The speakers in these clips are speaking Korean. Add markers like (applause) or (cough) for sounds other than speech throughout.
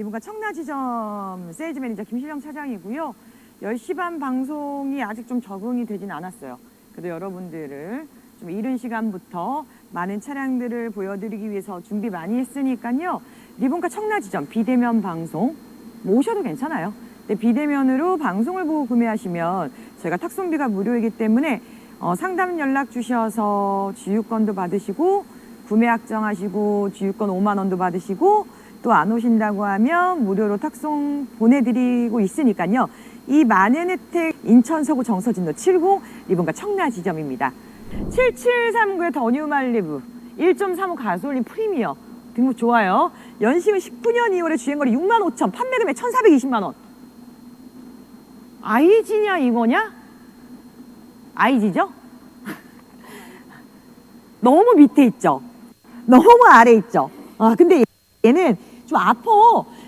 리본가 청라지점 세일즈 매니저 김실영 차장이고요. 10시 반 방송이 아직 좀 적응이 되진 않았어요. 그래도 여러분들을 좀 이른 시간부터 많은 차량들을 보여드리기 위해서 준비 많이 했으니까요. 리본가 청라지점 비대면 방송 모셔도 괜찮아요. 근데 비대면으로 방송을 보고 구매하시면 저희가 탁송비가 무료이기 때문에 어, 상담 연락 주셔서 주유권도 받으시고 구매 확정하시고 주유권 5만 원도 받으시고 또 안 오신다고 하면 무료로 탁송 보내드리고 있으니까요. 이 많은 혜택 인천 서구 정서진로 70 리본가 청라 지점입니다. 7739의 더뉴 말리부 1.35 가솔린 프리미어 등록 좋아요. 연식은 19년 2월에 주행거리 6만 5천, 판매 금액 1,420만 원. 아이지냐 이거냐? 아이지죠? (laughs) 너무 밑에 있죠? 너무 아래 있죠? 아, 근데 얘는 좀 아파.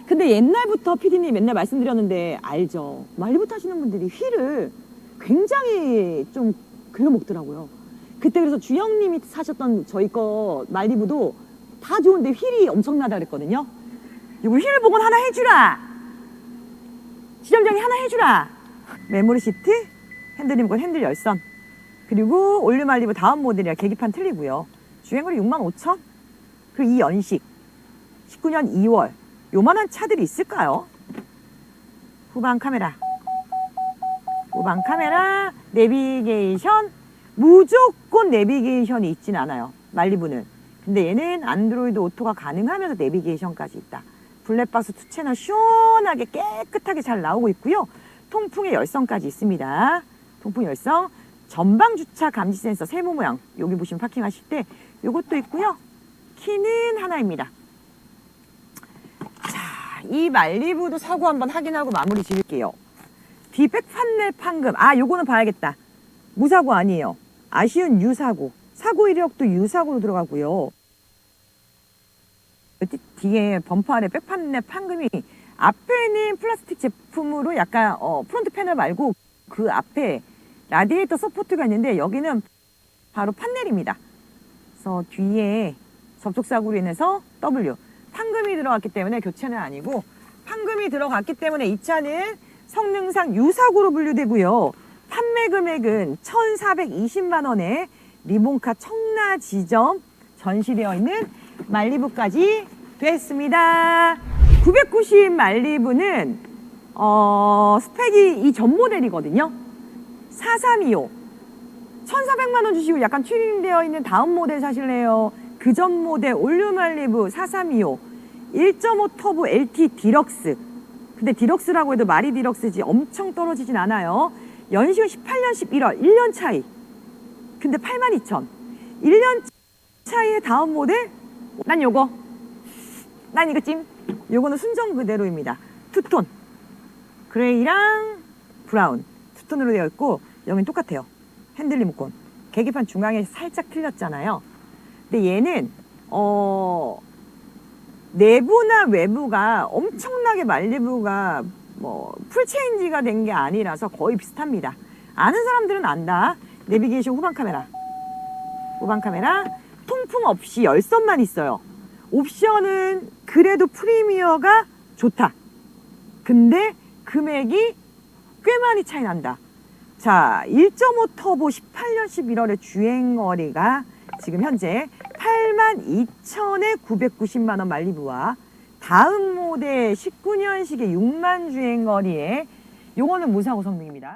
근데 옛날부터 피디님 맨날 말씀드렸는데 알죠? 말리부 타시는 분들이 휠을 굉장히 좀 긁어먹더라고요. 그때 그래서 주영님이 사셨던 저희 거 말리부도 다 좋은데 휠이 엄청나다 그랬거든요. 이거 휠 복원 하나 해주라. 지점장이 하나 해주라. 메모리 시트, 핸들 리모컨, 핸들 열선. 그리고 올류 말리부 다음 모델이라 계기판 틀리고요. 주행거리 6만 5천? 그리고 이 연식 19년 2월. 요만한 차들이 있을까요? 후방 카메라. 후방 카메라 내비게이션. 무조건 내비게이션이 있진 않아요 말리부는. 근데 얘는 안드로이드 오토가 가능하면서 내비게이션까지 있다. 블랙박스 투 채널 시원하게 깨끗하게 잘 나오고 있고요. 통풍의 열선까지 있습니다. 통풍 열선 전방 주차 감지 센서 세모 모양. 여기 보시면 파킹하실 때 요것도 있고요. 키는 하나입니다. 자, 이 말리부도 사고 한번 확인하고 마무리 지을게요. 뒤백 판넬 판금. 아, 요거는 봐야겠다. 무사고 아니에요. 아쉬운 유사고. 사고 이력도 유사고로 들어가고요. 뒤- 뒤에 범퍼 안에 백판넬 판금이 앞에는 플라스틱 제품으로 약간 어, 프론트 패널 말고 그 앞에 라디에이터 서포트가 있는데 여기는 바로 판넬입니다. 그래서 뒤에 접촉 사고로 인해서 W 판금이 들어갔기 때문에 교체는 아니고 판금이 들어갔기 때문에 이 차는 성능상 유사고로 분류되고요. 판매 금액은 1,420만 원에 리본카 청라 지점 전시되어 있는 말리부까지 됐습니다. 990 말리부는 어, 스펙이 이 전 모델이거든요. 4325 1,400만 원 주시고 약간 튜닝되어 있는 다음 모델 사실래요? 그 전 모델 올류 말리부 4325 1.5 터보 LT 디럭스. 근데 디럭스라고 해도 말이 디럭스지 엄청 떨어지진 않아요. 연식은 18년 11월 1년 차이. 근데 82,000 1년 차이의 다음 모델? 난 요거. 난 이거 찜. 요거는 순정 그대로입니다. 투톤. 그레이랑 브라운. 투톤으로 되어 있고 여긴 똑같아요. 핸들 리모컨 계기판 중앙에 살짝 틀렸잖아요. 근데 얘는 어 내부나 외부가 엄청나게 말리부가 뭐 풀체인지가 된 게 아니라서 거의 비슷합니다. 아는 사람들은 안다. 내비게이션 후방 카메라. 후방 카메라 통풍 없이 열선만 있어요. 옵션은 그래도 프리미어가 좋다. 근데 금액이 꽤 많이 차이 난다. 자, 1.5 터보 18년 11월에 주행거리가 지금 현재 82,000에 990만 원 말리부와 다음 모델 19년식의 6만 주행거리에 요거는 무사고 성능입니다.